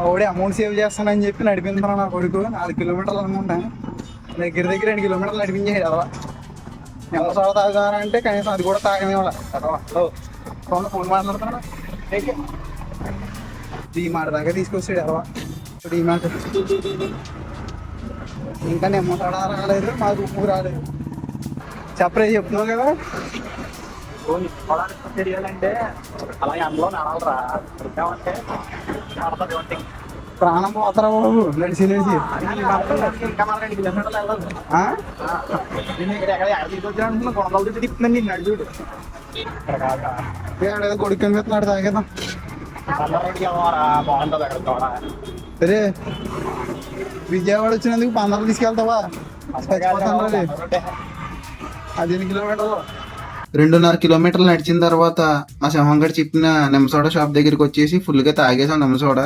ఆవిడే amount save చేస్తానని చెప్పి నడిపించాను నా కొడుకు. నాలుగు కిలోమీటర్లు అనుకుంటా. దగ్గర దగ్గర రెండు కిలోమీటర్లు నడిపించేది అదవా ఎంత చోట తాగుతానంటే కనీసం అది కూడా తాగనే వాళ్ళ. ఫోన్ మాట్లాడుతున్నా డీమార్ట్ దాకా తీసుకొచ్చాడు అదవా డీమార్ట్ ఇంకా నెమ్మ తడ రాలేదు మాకు ఉప్పు రాలేదు. చెప్పరే చెప్తున్నావు కదా. తెలియాలంటే అలాగే అందులో నడవరా అంటే నడపది ఒకటి ప్రాణం పోతారా బాబు? నడిచి నడిచి కొడుకు కనిపిస్తున్నాడు తాగేద్దాం. అరే విజయవాడ వచ్చినందుకు పందరం తీసుకెళ్తావా. అది ఎన్ని కిలోమీటర్లు. రెండున్నర కిలోమీటర్లు నడిచిన తర్వాత మా సింహంగడ్ చెప్పిన నిమ్మసోడా షాప్ దగ్గరికి వచ్చేసి ఫుల్గా తాగేసాం నిమ్మసోడా